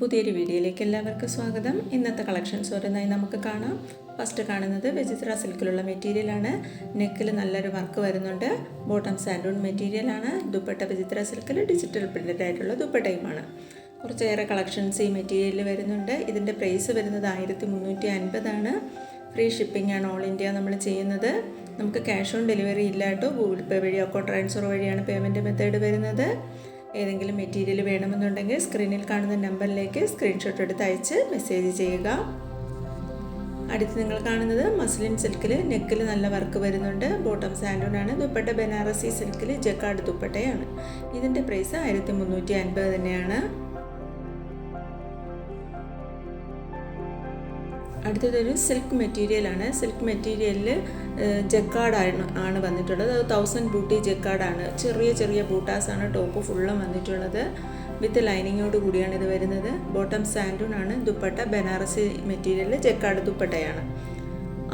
പുതിയൊരു വീഡിയോയിലേക്ക് എല്ലാവർക്കും സ്വാഗതം. ഇന്നത്തെ കളക്ഷൻസ് ഓരോന്നായി നമുക്ക് കാണാം. ഫസ്റ്റ് കാണുന്നത് വെജിത്ര സിൽക്കിലുള്ള മെറ്റീരിയലാണ് നെക്കിൽ നല്ലൊരു വർക്ക് വരുന്നുണ്ട്. ബോട്ടം സാൻഡൂൺ മെറ്റീരിയലാണ് ദുപ്പട്ട വെജിത്ര സിൽക്കിൽ ഡിജിറ്റൽ പ്രിന്റഡ് ആയിട്ടുള്ള ദുപ്പട്ടയുമാണ് കുറച്ചേറെ കളക്ഷൻസ് ഈ മെറ്റീരിയലിൽ വരുന്നുണ്ട്. ഇതിന്റെ പ്രൈസ് വരുന്നത് ആയിരത്തി മുന്നൂറ്റി അൻപതാണ് ഫ്രീ ഷിപ്പിംഗ് ആണ് ഓൾ ഇന്ത്യ നമ്മൾ ചെയ്യുന്നത്. നമുക്ക് ക്യാഷ് ഓൺ ഡെലിവറി ഇല്ലാട്ടോ ഗൂഗിൾ പേ വഴി അക്കൗണ്ട് ട്രാൻസ്ഫർ വഴിയാണ് പേയ്മെന്റ് മെത്തേഡ് വരുന്നത്. ഏതെങ്കിലും മെറ്റീരിയൽ വേണമെന്നുണ്ടെങ്കിൽ സ്ക്രീനിൽ കാണുന്ന നമ്പറിലേക്ക് സ്ക്രീൻഷോട്ട് എടുത്ത് അയച്ച് മെസ്സേജ് ചെയ്യുക. അടുത്ത് നിങ്ങൾ കാണുന്നത് മസ്ലിൻ സിൽക്കിൽ നെക്കിൽ നല്ല വർക്ക് വരുന്നുണ്ട്. ബോട്ടം സാൻഡോൺ ആണ്. ദുപ്പട്ട ബനാറസി സിൽക്കിൽ ജക്കാട് ദുപ്പട്ടയാണ്. ഇതിന്റെ പ്രൈസ് ആയിരത്തി മുന്നൂറ്റി അൻപത് തന്നെയാണ്. അടുത്തതൊരു സിൽക്ക് മെറ്റീരിയലാണ് സിൽക്ക് മെറ്റീരിയലിൽ ജക്കാർഡാണ് ആണ് വന്നിട്ടുള്ളത്. അത് തൗസൻഡ് ബൂട്ടി ജക്കാർഡാണ് ചെറിയ ചെറിയ ബൂട്ടാസാണ് ടോപ്പ് ഫുള്ളും വന്നിട്ടുള്ളത്. വിത്ത് ലൈനിങ്ങോട് കൂടിയാണ് ഇത് വരുന്നത്. ബോട്ടം സാൻഡൂൺ ആണ്. ദുപ്പട്ട ബനാറസി മെറ്റീരിയൽ ജക്കാർഡ് ദുപ്പട്ടയാണ്.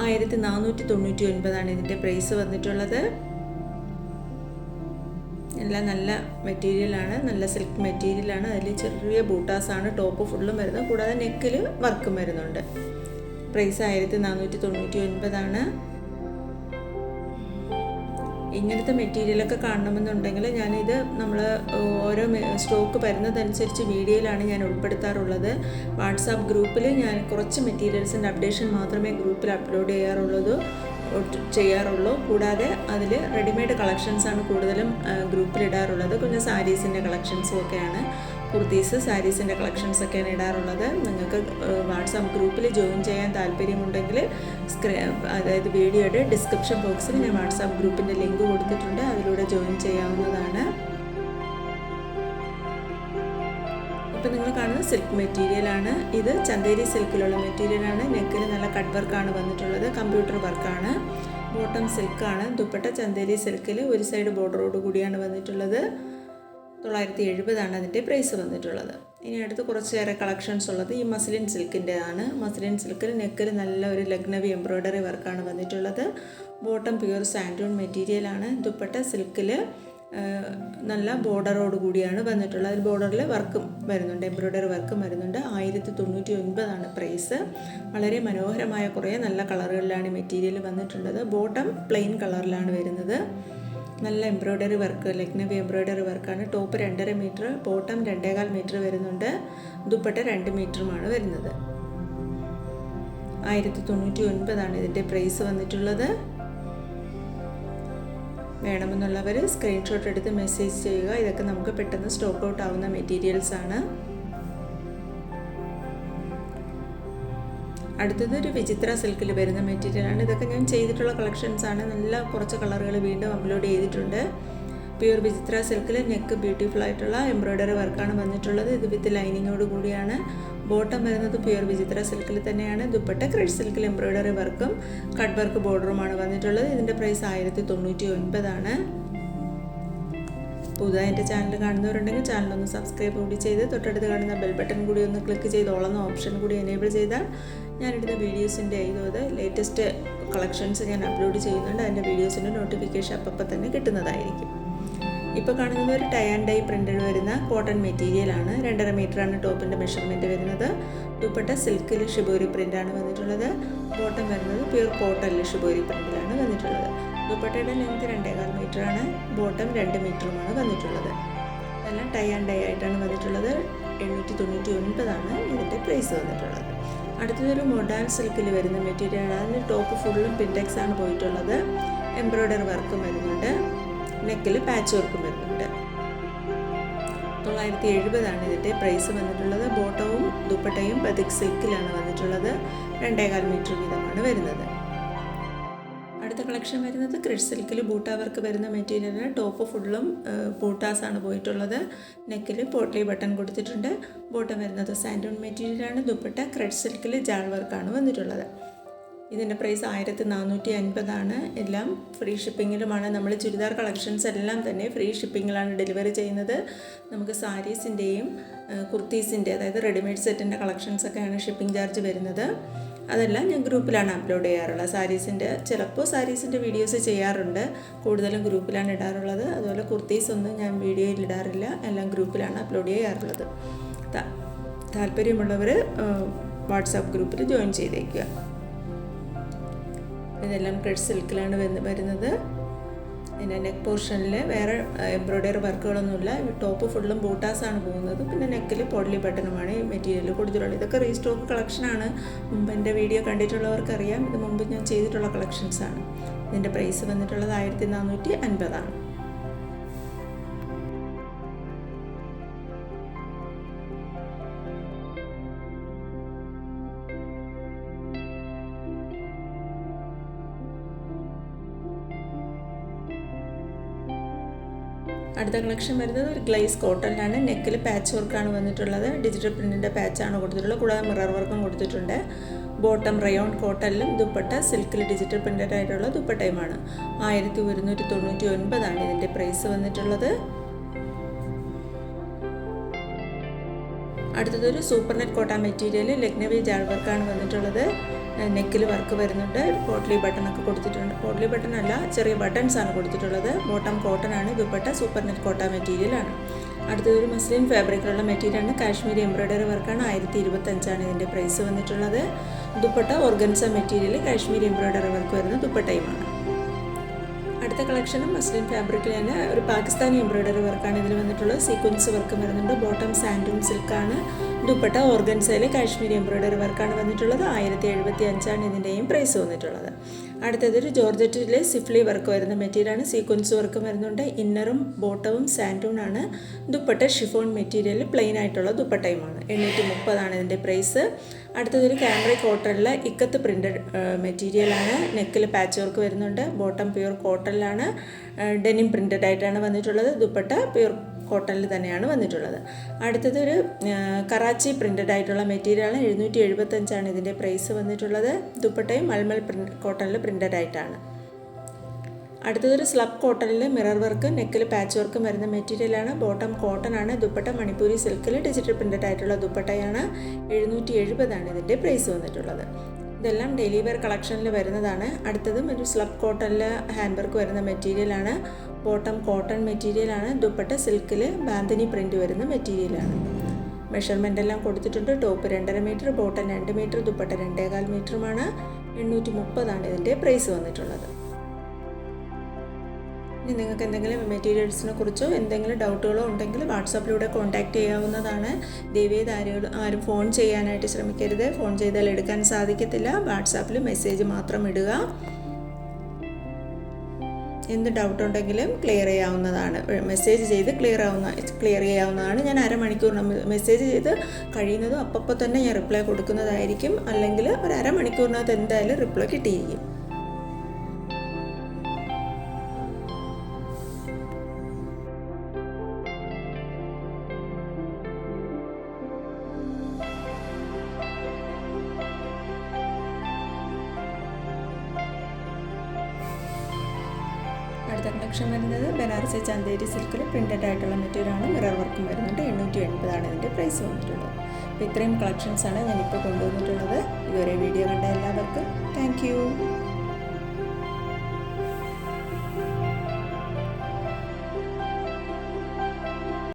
ആയിരത്തി നാനൂറ്റി തൊണ്ണൂറ്റി ഒൻപതാണ് ഇതിന്റെ പ്രൈസ് വന്നിട്ടുള്ളത്. എല്ലാം നല്ല മെറ്റീരിയലാണ് നല്ല സിൽക്ക് മെറ്റീരിയലാണ് അതിൽ ചെറിയ ബൂട്ടാസാണ് ടോപ്പ് ഫുള്ളും വരുന്നത്. കൂടാതെ നെക്കിൽ വർക്കും വരുന്നുണ്ട്. പ്രൈസ് ആയിരത്തി നാനൂറ്റി തൊണ്ണൂറ്റി ഒൻപതാണ്. ഇങ്ങനത്തെ മെറ്റീരിയലൊക്കെ കാണണമെന്നുണ്ടെങ്കിൽ ഞാനിത് നമ്മൾ ഓരോ സ്റ്റോക്ക് വരുന്നതനുസരിച്ച് വീഡിയോയിലാണ് ഞാൻ ഉൾപ്പെടുത്താറുള്ളത്. വാട്സാപ്പ് ഗ്രൂപ്പിൽ ഞാൻ കുറച്ച് മെറ്റീരിയൽസിന്റെ അപ്ഡേഷൻ മാത്രമേ ഗ്രൂപ്പിൽ അപ്ലോഡ് ചെയ്യാറുള്ളൂ ചെയ്യാറുള്ളൂ. കൂടാതെ അതിൽ റെഡിമെയ്ഡ് കളക്ഷൻസാണ് കൂടുതലും ഗ്രൂപ്പിൽ ഇടാറുള്ളത്. കുഞ്ഞു സാരീസിന്റെ കളക്ഷൻസും ഒക്കെയാണ്. കുർത്തീസ് സാരീസിന്റെ കളക്ഷൻസ് ഒക്കെയാണ് ഇടാറുള്ളത്. നിങ്ങൾക്ക് വാട്സാപ്പ് ഗ്രൂപ്പിൽ ജോയിൻ ചെയ്യാൻ താല്പര്യമുണ്ടെങ്കിൽ സ്ക്രീ അതായത് വീഡിയോയുടെ ഡിസ്ക്രിപ്ഷൻ ബോക്സിൽ ഞാൻ വാട്സാപ്പ് ഗ്രൂപ്പിന്റെ ലിങ്ക് കൊടുത്തിട്ടുണ്ട്. അതിലൂടെ ജോയിൻ ചെയ്യാവുന്നതാണ്. ഇപ്പം നിങ്ങൾ കാണുന്നത് സിൽക്ക് മെറ്റീരിയലാണ് ഇത് ചന്തേരി സിൽക്കിലുള്ള മെറ്റീരിയലാണ് നെക്കിൽ നല്ല കട്ട് വർക്കാണ് വന്നിട്ടുള്ളത്. കമ്പ്യൂട്ടർ വർക്കാണ് ബോട്ടം സിൽക്കാണ് ദുപ്പട്ട ചന്തേരി സിൽക്കിൽ ഒരു സൈഡ് ബോർഡറോട് കൂടിയാണ് വന്നിട്ടുള്ളത്. തൊള്ളായിരത്തി എഴുപതാണ് അതിന്റെ പ്രൈസ് വന്നിട്ടുള്ളത്. ഇനി അടുത്ത് കുറച്ചേറെ കളക്ഷൻസ് ഉള്ളത് ഈ മസ്ലിൻ സിൽക്കിന്റെതാണ് മസ്ലിൻ സിൽക്കിൽ നെക്കിൽ നല്ല ഒരു ലഗ്നവി എംബ്രോയ്ഡറി വർക്കാണ് വന്നിട്ടുള്ളത്. ബോട്ടം പ്യുവർ സാൻഡൂൺ മെറ്റീരിയലാണ് ദുപ്പട്ട സിൽക്കിൽ നല്ല ബോർഡറോട് കൂടിയാണ് വന്നിട്ടുള്ളത്. അതിൽ ബോർഡറിൽ വർക്കും വരുന്നുണ്ട്. എംബ്രോയ്ഡറി വർക്കും വരുന്നുണ്ട്. ആയിരത്തി തൊണ്ണൂറ്റി ഒൻപതാണ് പ്രൈസ് വളരെ മനോഹരമായ കുറേ നല്ല കളറുകളിലാണ് മെറ്റീരിയൽ വന്നിട്ടുള്ളത്. ബോട്ടം പ്ലെയിൻ കളറിലാണ് വരുന്നത്. നല്ല എംബ്രോയ്ഡറി വർക്ക് ലക്നവി എംബ്രോയ്ഡറി വർക്കാണ് ടോപ്പ് രണ്ടര മീറ്റർ ബോട്ടം രണ്ടേകാൽ മീറ്റർ വരുന്നുണ്ട്. ദുപ്പട്ട രണ്ട് മീറ്ററുമാണ് വരുന്നത്. ആയിരത്തി തൊണ്ണൂറ്റി ഒൻപതാണ് ഇതിന്റെ പ്രൈസ് വന്നിട്ടുള്ളത്. വേണമെന്നുള്ളവർ സ്ക്രീൻഷോട്ട് എടുത്ത് മെസ്സേജ് ചെയ്യുക. ഇതൊക്കെ നമുക്ക് പെട്ടെന്ന് സ്റ്റോക്ക് ഔട്ട് ആവുന്ന മെറ്റീരിയൽസ് ആണ്. അടുത്തത് ഒരു വിചിത്ര സിൽക്കിൽ വരുന്ന മെറ്റീരിയലാണ് ഇതൊക്കെ ഞാൻ ചെയ്തിട്ടുള്ള കളക്ഷൻസ് ആണ്. നല്ല കുറച്ച് കളറുകൾ വീണ്ടും അപ്ലോഡ് ചെയ്തിട്ടുണ്ട്. പ്യൂർ വിചിത്ര സിൽക്കിൽ നെക്ക് ബ്യൂട്ടിഫുൾ ആയിട്ടുള്ള എംബ്രോയ്ഡറി വർക്കാണ് വന്നിട്ടുള്ളത്. ഇത് വിത്ത് ലൈനിങ്ങോട് കൂടിയാണ്. ബോട്ടം വരുന്നത് പ്യൂർ വിചിത്ര സിൽക്കിൽ തന്നെയാണ്. ദുപ്പട്ട ക്രഷ് സിൽക്കിൽ എംബ്രോയ്ഡറി വർക്കും കട്ട് വർക്ക് ബോർഡറുമാണ് വന്നിട്ടുള്ളത്. ഇതിന്റെ പ്രൈസ് ആയിരത്തി തൊണ്ണൂറ്റി ഒൻപതാണ്. പുതുതായി എന്റെ ചാനൽ കാണുന്നവരുണ്ടെങ്കിൽ ചാനലൊന്ന് സബ്സ്ക്രൈബ് കൂടി ചെയ്ത് തൊട്ടടുത്ത് കാണുന്ന ബെൽ ബട്ടൺ കൂടി ഒന്ന് ക്ലിക്ക് ചെയ്ത് ഓളുന്ന ഓപ്ഷൻ കൂടി എനേബിൾ ചെയ്താൽ ഞാനിടുന്ന വീഡിയോസിന്റെ ഇത് ലേറ്റസ്റ്റ് കളക്ഷൻസ് ഞാൻ അപ്ലോഡ് ചെയ്യുന്നുണ്ട്. അതിന്റെ വീഡിയോസിന്റെ നോട്ടിഫിക്കേഷൻ അപ്പം തന്നെ കിട്ടുന്നതായിരിക്കും. ഇപ്പോൾ കാണുന്നത് ഒരു ടൈ ആൻഡ് ഡൈ പ്രിന്റഡ് വരുന്ന കോട്ടൺ മെറ്റീരിയലാണ് രണ്ടര ആണ് ടോപ്പിന്റെ മെഷർമെന്റ് വരുന്നത്. ദുപ്പട്ട സിൽക്കിൽ ഷിബോരി പ്രിന്റാണ് വന്നിട്ടുള്ളത്. ബോട്ടം വരുന്നത് പ്യൂർ കോട്ടണിൽ ഷിബോരി പ്രിന്റിലാണ് വന്നിട്ടുള്ളത്. ദുപ്പട്ടയുടെ ലെങ്ത് രണ്ടേകാൽ മീറ്ററാണ് ബോട്ടം രണ്ട് മീറ്ററുമാണ് വന്നിട്ടുള്ളത്. എല്ലാം ടൈ ആൻഡ് ഡൈ ആയിട്ടാണ് വന്നിട്ടുള്ളത്. എണ്ണൂറ്റി തൊണ്ണൂറ്റി ഒൻപതാണ് ഇതിന്റെ പ്രൈസ് വന്നിട്ടുള്ളത്. അടുത്തതൊരു മോഡേൺ സിൽക്കിൽ വരുന്ന മെറ്റീരിയലാണ് അതിന് ടോപ്പ് ഫുള്ളും പിൻടെക്സ് ആണ് പോയിട്ടുള്ളത്. എംബ്രോയ്ഡറി വർക്കും വരുന്നുണ്ട്. നെക്കിൽ പാച്ച് വർക്കും വരുന്നുണ്ട്. തൊള്ളായിരത്തി എഴുപതാണ് ഇതിന്റെ പ്രൈസ് വന്നിട്ടുള്ളത് ബോട്ടവും ദുപ്പട്ടയും ബതിക് സിൽക്കിലാണ് വന്നിട്ടുള്ളത്. രണ്ടേകാൽ മീറ്റർ വീതമാണ് വരുന്നത്. അടുത്ത കളക്ഷൻ വരുന്നത് ക്രിഡ് സിൽക്കിൽ ബൂട്ട വർക്ക് വരുന്ന മെറ്റീരിയലാണ് ടോപ്പ് ഫുള്ളും ബൂട്ടാസാണ് പോയിട്ടുള്ളത്. നെക്കിൽ പോട്ട്ലി ബട്ടൺ കൊടുത്തിട്ടുണ്ട്. ബോട്ടം വരുന്നത് സാൻഡൂൺ മെറ്റീരിയലാണ്. ദുപ്പട്ട ക്രെഡ് സിൽക്കിൽ ജാൾ വർക്കാണ് വന്നിട്ടുള്ളത്. ഇതിന്റെ പ്രൈസ് ആയിരത്തി നാനൂറ്റി അൻപതാണ് എല്ലാം ഫ്രീ ഷിപ്പിങ്ങിലുമാണ്. നമ്മൾ ചുരിദാർ കളക്ഷൻസ് എല്ലാം തന്നെ ഫ്രീ ഷിപ്പിങ്ങിലാണ് ഡെലിവറി ചെയ്യുന്നത്. നമുക്ക് സാരീസിന്റെയും കുർത്തീസിന്റെ അതായത് റെഡിമെയ്ഡ് സെറ്റിന്റെ കളക്ഷൻസൊക്കെയാണ് ഷിപ്പിംഗ് ചാർജ് വരുന്നത്. അതെല്ലാം ഞാൻ ഗ്രൂപ്പിലാണ് അപ്ലോഡ് ചെയ്യാറുള്ളത്. സാരീസിന്റെ ചിലപ്പോൾ സാരീസിന്റെ വീഡിയോസ് ചെയ്യാറുണ്ട്. കൂടുതലും ഗ്രൂപ്പിലാണ് ഇടാറുള്ളത്. അതുപോലെ കുർത്തീസ് ഒന്നും ഞാൻ വീഡിയോയിൽ ഇടാറില്ല. എല്ലാം ഗ്രൂപ്പിലാണ് അപ്ലോഡ് ചെയ്യാറുള്ളത്. താല്പര്യമുള്ളവർ വാട്സാപ്പ് ഗ്രൂപ്പിൽ ജോയിൻ ചെയ്തേക്കുക. ഇതെല്ലാം ക്രെഡ് സിൽക്കിലാണ് വരുന്നത്. പിന്നെ നെക്ക് പോർഷനിൽ വേറെ എംബ്രോയ്ഡറി വർക്കുകളൊന്നുമില്ല ടോപ്പ് ഫുള്ളും ബൂട്ടാസാണ് പോകുന്നത്. പിന്നെ നെക്കിൽ പൊടലി ബട്ടണുമാണ് ഈ മെറ്റീരിയൽ കൊടുത്തിട്ടുള്ളത് ഇതൊക്കെ റീസ്റ്റോക്ക് കളക്ഷനാണ് മുമ്പ് എന്റെ വീഡിയോ കണ്ടിട്ടുള്ളവർക്കറിയാം. ഇത് മുമ്പ് ഞാൻ ചെയ്തിട്ടുള്ള കളക്ഷൻസാണ് ഇതിന്റെ പ്രൈസ് വന്നിട്ടുള്ളത് ആയിരത്തി നാനൂറ്റി അൻപതാണ്. അടുത്ത കളക്ഷൻ വരുന്നത് ഒരു ഗ്ലേസ് കോട്ടണിലാണ്. നെക്കിൽ പാച്ച് വർക്കാണ് വന്നിട്ടുള്ളത്. ഡിജിറ്റൽ പ്രിന്റിന്റെ പാച്ചാണ് കൊടുത്തിട്ടുള്ളത്. കൂടാതെ മിറർ വർക്കും കൊടുത്തിട്ടുണ്ട്. ബോട്ടം റയോൺ കോട്ടണിലും ദുപ്പട്ട സിൽക്കിൽ ഡിജിറ്റൽ പ്രിന്റഡ് ആയിട്ടുള്ള ദുപ്പട്ടയുമാണ്. ആയിരത്തി ഒരുന്നൂറ്റി തൊണ്ണൂറ്റി ഒൻപതാണ് ഇതിന്റെ പ്രൈസ് വന്നിട്ടുള്ളത്. അടുത്തതൊരു super net Kota material Lucknowi ജാൾ വർക്കാണ് വന്നിട്ടുള്ളത്. നെക്കിൽ വർക്ക് വരുന്നുണ്ട്. പോട്ട്ലി ബട്ടൺ ഒക്കെ കൊടുത്തിട്ടുണ്ട്. പോട്ട്ലി ബട്ടൺ അല്ല ചെറിയ ബട്ടൺസ് ആണ് കൊടുത്തിട്ടുള്ളത്. ബോട്ടം കോട്ടൺ ആണ് dupatta super net Kota material ആണ് അടുത്തതൊരു മസ്ലിൻ ഫാബ്രിക്കിലുള്ള മെറ്റീരിയലാണ്. കാശ്മീരി എംബ്രോയ്ഡറി വർക്കാണ്. ആയിരത്തി ഇരുപത്തഞ്ചാണ് ഇതിന്റെ പ്രൈസ് വന്നിട്ടുള്ളത്. Dupatta organza material Kashmiri embroidery work വരുന്ന ദുപ്പട്ടയുമാണ്. അടുത്ത കളക്ഷനും മസ്ലിൻ ഫാബ്രിക്കിൽ തന്നെ ഒരു പാകിസ്ഥാനി എംബ്രോയ്ഡറി വർക്കാണ് ഇതിൽ വന്നിട്ടുള്ളത്. സീക്വൻസ് വർക്ക് വരുന്നുണ്ട്. ബോട്ടം സാൻഡൂൺ സിൽക്കാണ് ദുപ്പട്ട ഓർഗൻസയിൽ കാശ്മീരി എംബ്രോയ്ഡറി വർക്കാണ് വന്നിട്ടുള്ളത്. ആയിരത്തി എഴുപത്തി അഞ്ചാണ് ഇതിന്റെയും പ്രൈസ് വന്നിട്ടുള്ളത്. അടുത്തതൊരു ജോർജറ്റിലെ സിഫ്ലി വർക്ക് വരുന്ന മെറ്റീരിയലാണ് സീക്വൻസ് വർക്ക് വരുന്നുണ്ട്. ഇന്നറും ബോട്ടവും സാൻഡൂൺ ആണ്. ദുപ്പട്ട ഷിഫോൺ മെറ്റീരിയൽ പ്ലെയിൻ ആയിട്ടുള്ള ദുപ്പട്ടയുമാണ്. എണ്ണൂറ്റി മുപ്പതാണ് ഇതിന്റെ പ്രൈസ് അടുത്തതൊരു ക്യാമറ കോട്ടണിൽ ഇക്കത്ത് പ്രിന്റഡ് മെറ്റീരിയലാണ് നെക്കിൽ പാച്ച് വർക്ക് വരുന്നുണ്ട്. ബോട്ടം പ്യൂർ കോട്ടണിലാണ് ഡെനിം പ്രിന്റഡ് ആയിട്ടാണ് വന്നിട്ടുള്ളത്. ദുപ്പട്ട പ്യൂർ കോട്ടണിൽ തന്നെയാണ് വന്നിട്ടുള്ളത്. അടുത്തതൊരു കറാച്ചി പ്രിന്റഡ് ആയിട്ടുള്ള മെറ്റീരിയലാണ് എഴുന്നൂറ്റി എഴുപത്തഞ്ചാണ് ഇതിന്റെ പ്രൈസ് വന്നിട്ടുള്ളത്. ദുപ്പട്ടയും മൽമൽ പ്രിൻ കോട്ടണിൽ പ്രിന്റഡ് ആയിട്ടാണ്. അടുത്തതൊരു സ്ലബ് കോട്ടണിൽ മിറർ വർക്ക് നെക്കിൽ പാച്ച് വർക്കും വരുന്ന മെറ്റീരിയലാണ് ബോട്ടം കോട്ടൺ ആണ്. ദുപ്പട്ട മണിപ്പൂരി സിൽക്കിൽ ഡിജിറ്റൽ പ്രിന്റഡ് ആയിട്ടുള്ള ദുപ്പട്ടയാണ്. എഴുന്നൂറ്റി എഴുപതാണ് ഇതിന്റെ പ്രൈസ് വന്നിട്ടുള്ളത്. ഇതെല്ലാം ഡെയിലി വെയർ കളക്ഷനിൽ വരുന്നതാണ്. അടുത്തതും ഒരു സ്ലബ് കോട്ടണിൽ ഹാൻഡ് വർക്ക് വരുന്ന മെറ്റീരിയലാണ് ബോട്ടം കോട്ടൺ മെറ്റീരിയലാണ് ദുപ്പട്ട സിൽക്കിൽ ബാന്തിനി പ്രിന്റ് വരുന്ന മെറ്റീരിയലാണ് മെഷർമെന്റ് എല്ലാം കൊടുത്തിട്ടുണ്ട്. ടോപ്പ് രണ്ടര മീറ്റർ ബോട്ടം രണ്ട് മീറ്റർ ദുപ്പട്ട രണ്ടേകാൽ മീറ്ററുമാണ് എണ്ണൂറ്റി മുപ്പതാണ് ഇതിന്റെ പ്രൈസ് വന്നിട്ടുള്ളത്. ഇനി നിങ്ങൾക്ക് എന്തെങ്കിലും മെറ്റീരിയൽസിനെ കുറിച്ചോ എന്തെങ്കിലും ഡൗട്ടുകളോ ഉണ്ടെങ്കിൽ വാട്സാപ്പിലൂടെ കോൺടാക്റ്റ് ചെയ്യാവുന്നതാണ്. ദയവേത് ആരും ആരും ഫോൺ ചെയ്യാനായിട്ട് ശ്രമിക്കരുത്. ഫോൺ ചെയ്താൽ എടുക്കാൻ സാധിക്കത്തില്ല. വാട്സാപ്പിൽ മെസ്സേജ് മാത്രം ഇടുക. എന്ത് ഡൗട്ട് ഉണ്ടെങ്കിലും ക്ലിയർ ചെയ്യാവുന്നതാണ്. മെസ്സേജ് ചെയ്ത് ക്ലിയർ ആവുന്ന ക്ലിയർ ചെയ്യാവുന്നതാണ്. ഞാൻ അരമണിക്കൂറിന് മെസ്സേജ് ചെയ്ത് കഴിയുന്നതും അപ്പപ്പോൾ തന്നെ ഞാൻ റിപ്ലൈ കൊടുക്കുന്നതായിരിക്കും. അല്ലെങ്കിൽ ഒരു അരമണിക്കൂറിനകത്ത് എന്തായാലും റിപ്ലൈ കിട്ടിയിരിക്കും. കളക്ഷൻ വരുന്നത് ബനാറസി ചന്തേരി സിൽക്കിൽ പ്രിന്റഡ് ആയിട്ടുള്ള മെറ്റീരിയലാണ് മിറർ വർക്കും വരുന്നുണ്ട്. എണ്ണൂറ്റി എൺപതാണ് ഇതിന്റെ പ്രൈസ് വന്നിട്ടുള്ളത്. അപ്പോൾ ഇത്രയും കളക്ഷൻസാണ് ഞാനിപ്പോൾ കൊണ്ടുവന്നിട്ടുള്ളത്. ഇതുവരെ വീഡിയോ കണ്ട എല്ലാവർക്കും താങ്ക്